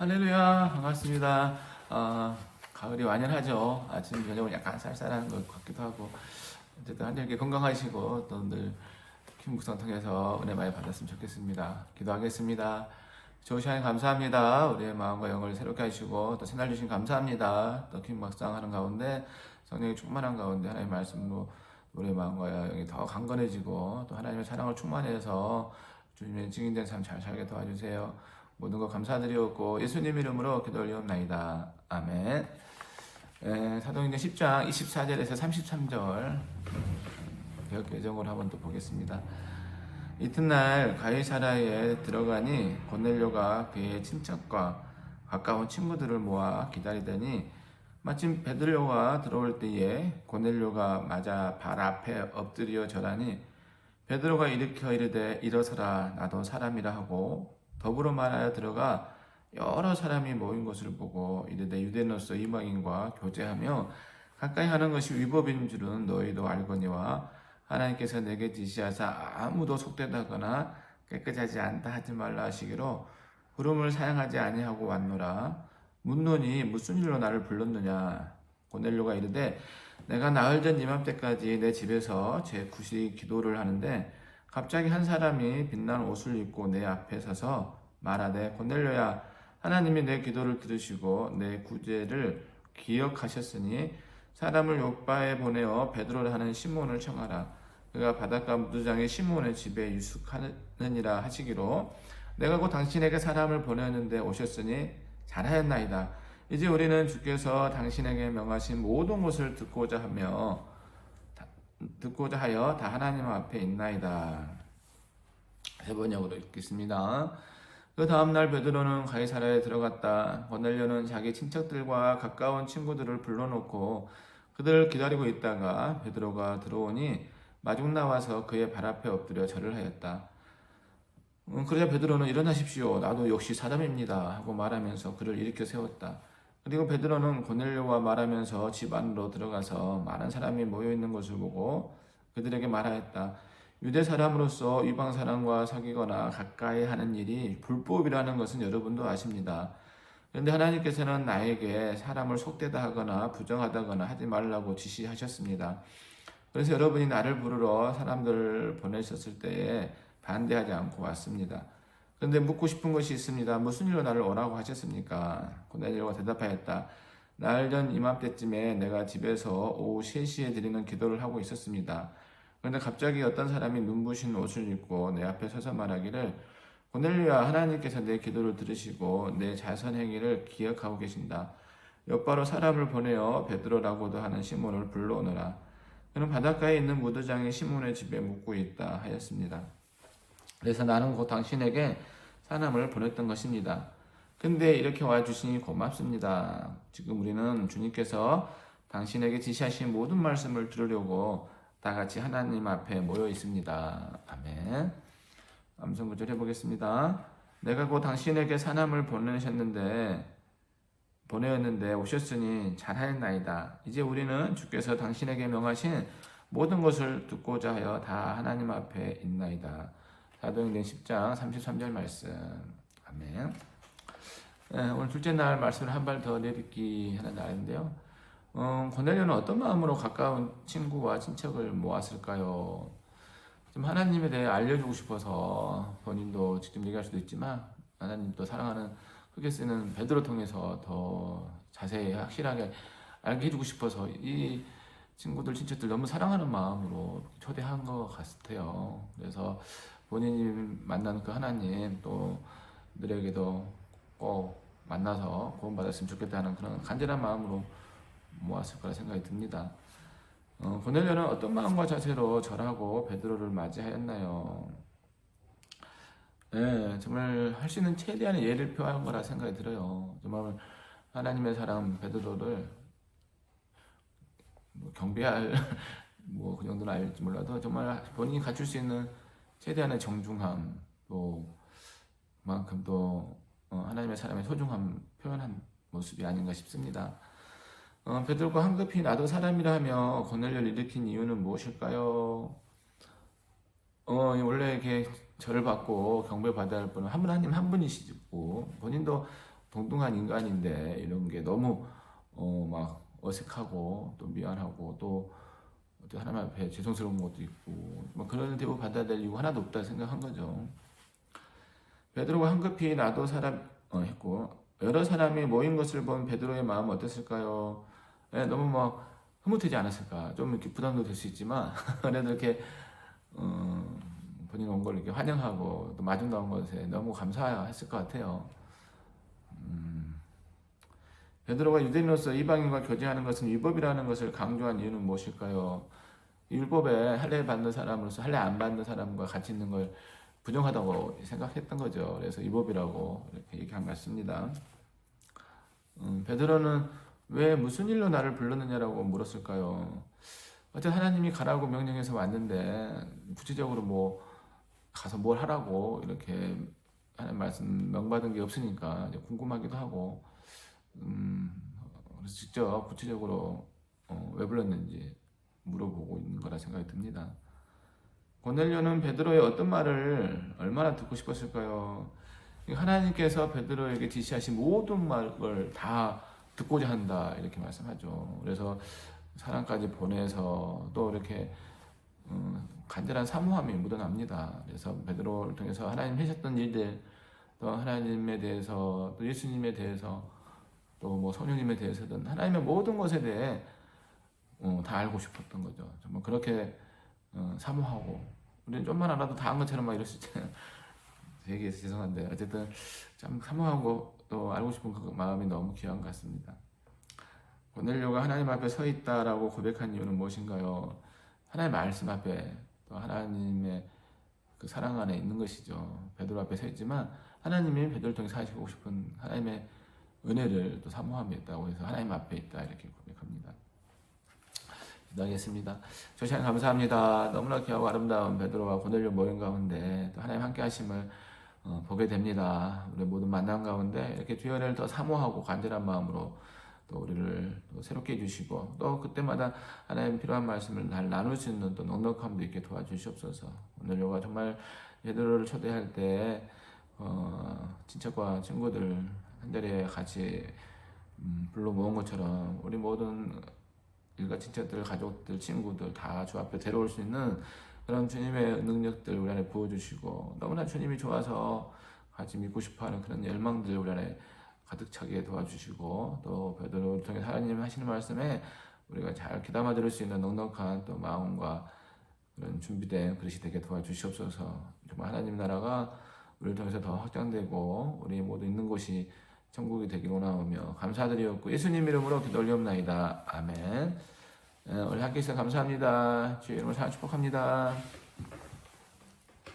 할렐루야 반갑습니다. 어, 가을이 완연하죠. 아침 저녁은 약간 쌀쌀한 것 같기도 하고 어쨌든 한결 건강하시고 또늘 묵상 통해서 은혜 많이 받았으면 좋겠습니다. 기도하겠습니다. 좋은 시간 감사합니다. 우리의 마음과 영을 새롭게 하시고 또 새날 주신 감사합니다. 또긴 묵상 하는 가운데 성령이 충만한 가운데 하나님의 말씀으로 우리의 마음과 영이 더 강건해지고 또 하나님의 사랑을 충만해서 주님의 증인된 삶 잘 살게 도와주세요. 모든 것 감사드리옵고 예수님 이름으로 기도 올리옵나이다. 아멘. 에, 사도행전 10장 24절에서 33절 개혁 예정으로 한번 또 보겠습니다. 이튿날 가이사라에 들어가니 고넬료가 그의 친척과 가까운 친구들을 모아 기다리더니 마침 베드로가 들어올 때에 고넬료가 맞아 발 앞에 엎드려 절하니 베드로가 일으켜 이르되 일어서라 나도 사람이라 하고 더불어 말하여 들어가 여러 사람이 모인 것을 보고 이르되 유대노서 이방인과 교제하며 가까이 하는 것이 위법인 줄은 너희도 알거니와 하나님께서 내게 지시하사 아무도 속되다거나 깨끗하지 않다 하지 말라 하시기로 구름을 사용하지 아니하고 왔노라. 묻노니 무슨 일로 나를 불렀느냐? 고넬료가 이르되 내가 나흘 전 이맘때까지 내 집에서 제 구시 기도를 하는데 갑자기 한 사람이 빛난 옷을 입고 내 앞에 서서 말하되 고넬료야 하나님이 내 기도를 들으시고 내 구제를 기억하셨으니 사람을 요바에 보내어 베드로를 하는 시몬을 청하라. 그가 바닷가 무두장의 시몬의 집에 유숙하느니라 하시기로 내가 곧 당신에게 사람을 보내었는데 오셨으니 잘하였나이다. 이제 우리는 주께서 당신에게 명하신 모든 것을 듣고자 하며 듣고자 하여 다 하나님 앞에 있나이다. 세 번역으로 읽겠습니다. 그 다음날 베드로는 가이사라에 들어갔다. 고넬료는 자기 친척들과 가까운 친구들을 불러놓고 그들을 기다리고 있다가 베드로가 들어오니 마중 나와서 그의 발 앞에 엎드려 절을 하였다. 음, 그러자 베드로는 일어나십시오. 나도 역시 사람입니다. 하고 말하면서 그를 일으켜 세웠다. 그리고 베드로는 고넬료와 말하면서 집 안으로 들어가서 많은 사람이 모여 있는 것을 보고 그들에게 말하였다. 유대 사람으로서 이방 사람과 사귀거나 가까이 하는 일이 불법이라는 것은 여러분도 아십니다. 그런데 하나님께서는 나에게 사람을 속되다 하거나 부정하다거나 하지 말라고 지시하셨습니다. 그래서 여러분이 나를 부르러 사람들을 보내셨을 때에 반대하지 않고 왔습니다. 그런데 묻고 싶은 것이 있습니다. 무슨 일로 나를 오라고 하셨습니까? 고넬료가 대답하였다. 날 전 이맘때쯤에 내가 집에서 오후 3시에 드리는 기도를 하고 있었습니다. 그런데 갑자기 어떤 사람이 눈부신 옷을 입고 내 앞에 서서 말하기를 고넬료야 하나님께서 내 기도를 들으시고 내 자선 행위를 기억하고 계신다. 옆바로 사람을 보내어 베드로라고도 하는 시몬을 불러오너라. 그는 바닷가에 있는 무도장의 시몬의 집에 묵고 있다 하였습니다. 그래서 나는 곧 당신에게 사람을 보냈던 것입니다. 근데 이렇게 와 주시니 고맙습니다. 지금 우리는 주님께서 당신에게 지시하신 모든 말씀을 들으려고 다 같이 하나님 앞에 모여 있습니다. 아멘. 암송 구절 해보겠습니다. 내가 곧 당신에게 사람을 보내셨는데 보내었는데 오셨으니 잘하였나이다. 이제 우리는 주께서 당신에게 명하신 모든 것을 듣고자 하여 다 하나님 앞에 있나이다. 사도행전 10장 33절 말씀. 아멘. 네, 오늘 둘째 날 말씀을 한 발 더 내딛기 하는 날인데요. 음, 고넬료는 어떤 마음으로 가까운 친구와 친척을 모았을까요? 좀 하나님에 대해 알려주고 싶어서 본인도 직접 얘기할 수도 있지만 하나님도 사랑하는 크게 쓰는 베드로 통해서 더 자세히 확실하게 알게 해주고 싶어서 이 친구들 친척들 너무 사랑하는 마음으로 초대한 것 같아요. 그래서 본인이 만난 그 하나님 또 들에게도 꼭 만나서 구원받았으면 좋겠다는 그런 간절한 마음으로 모았을 거라 생각이 듭니다. 어, 고넬료는 어떤 마음과 자세로 절하고 베드로를 맞이하였나요? 네, 정말 할 수 있는 최대한의 예를 표한 거라 생각이 들어요. 정말 하나님의 사람 베드로를 뭐 경배할 뭐 그 정도는 알지 몰라도 정말 본인이 갖출 수 있는 최대한의 정중함 또 그만큼 또 어, 하나님의 사람의 소중함 표현한 모습이 아닌가 싶습니다. 어, 베드로가 황급히 나도 사람이라 하며 고넬료를 일으킨 이유는 무엇일까요? 어, 원래 이렇게 절을 받고 경배 받아야 할 분은 한분한님한 분이시고 본인도 동등한 인간인데 이런 게 너무 어 막 어색하고 또 미안하고 또 어떻게 하나님 앞에 죄송스러운 것도 있고 뭐 그런 대우 받아들일 이유가 하나도 없다 생각한 거죠. 베드로가 황급히 나도 사람 어, 했고 여러 사람이 모인 것을 본 베드로의 마음은 어땠을까요? 예, 너무 막 흐뭇하지 않았을까? 좀 이렇게 부담도 될 수 있지만 그래도 이렇게 어, 본인 온 걸 이렇게 환영하고 또 마중 나온 것에 너무 감사했을 것 같아요. 음, 베드로가 유대인으로서 이방인과 교제하는 것은 율법이라는 것을 강조한 이유는 무엇일까요? 율법에 할례 받는 사람으로서 할례 안 받는 사람과 같이 있는 걸 부정하다고 생각했던 거죠. 그래서 율법이라고 이렇게 얘기한 것 같습니다. 음, 베드로는 왜 무슨 일로 나를 불렀느냐라고 물었을까요? 어쨌든 하나님이 가라고 명령해서 왔는데 구체적으로 뭐 가서 뭘 하라고 이렇게 하나님 말씀 명받은 게 없으니까 궁금하기도 하고 음, 그래서 직접 구체적으로 어, 왜 불렀는지 물어보고 있는 거라 생각이 듭니다. 고넬료는 베드로의 어떤 말을 얼마나 듣고 싶었을까요? 하나님께서 베드로에게 지시하신 모든 말을 다 듣고자 한다 이렇게 말씀하죠. 그래서 사랑까지 보내서 또 이렇게 음, 간절한 사모함이 묻어납니다. 그래서 베드로를 통해서 하나님 하셨던 일들, 또 하나님에 대해서, 또 예수님에 대해서, 또 뭐 성령님에 대해서든 하나님의 모든 것에 대해 어, 다 알고 싶었던 거죠. 정말 그렇게 어, 사모하고 우리는 좀만 알아도 다 한 것처럼 막 이럴 수 있잖아요. 얘기해서 죄송한데 어쨌든 참 사모하고 또 알고 싶은 그 마음이 너무 귀한 것 같습니다. 고넬료가 하나님 앞에 서 있다라고 고백한 이유는 무엇인가요? 하나님 말씀 앞에 또 하나님의 그 사랑 안에 있는 것이죠. 베드로 앞에 서 있지만 하나님이 베드로를 통해 사시고 싶은 하나님의 은혜를 또 사모함이 있다고 해서 하나님 앞에 있다 이렇게 고백합니다. 기도하겠습니다. 저 시간 감사합니다. 너무나 귀하고 아름다운 베드로와 고넬료 모임 가운데 또 하나님 함께 하심을 어, 보게 됩니다. 우리 모든 만남 가운데 이렇게 주의 은혜를 더 사모하고 간절한 마음으로 또 우리를 또 새롭게 해주시고 또 그때마다 하나님 필요한 말씀을 잘 나눌 수 있는 또 넉넉함도 있게 도와주시옵소서. 오늘 요가 정말 베드로를 초대할 때 어, 친척과 친구들 한 자리에 같이 음, 불러 모은 것처럼 우리 모든 일가 친척들, 가족들, 친구들 다 주 앞에 데려올 수 있는 그런 주님의 능력들 우리 안에 부어주시고 너무나 주님이 좋아서 같이 믿고 싶어하는 그런 열망들 우리 안에 가득 차게 도와주시고 또 베드로를 통해 하나님 하시는 말씀에 우리가 잘 귀담아 들을 수 있는 넉넉한 또 마음과 그런 준비된 그릇이 되게 도와주시옵소서. 정말 하나님 나라가 우리를 통해서 더 확장되고 우리 모두 있는 곳이 천국이 되길 원하오며 감사드리옵고 예수님 이름으로 기도 올리옵나이다. 아멘. 에, 오늘 해주셔서 감사합니다. 주의 이름으로 사랑 축복합니다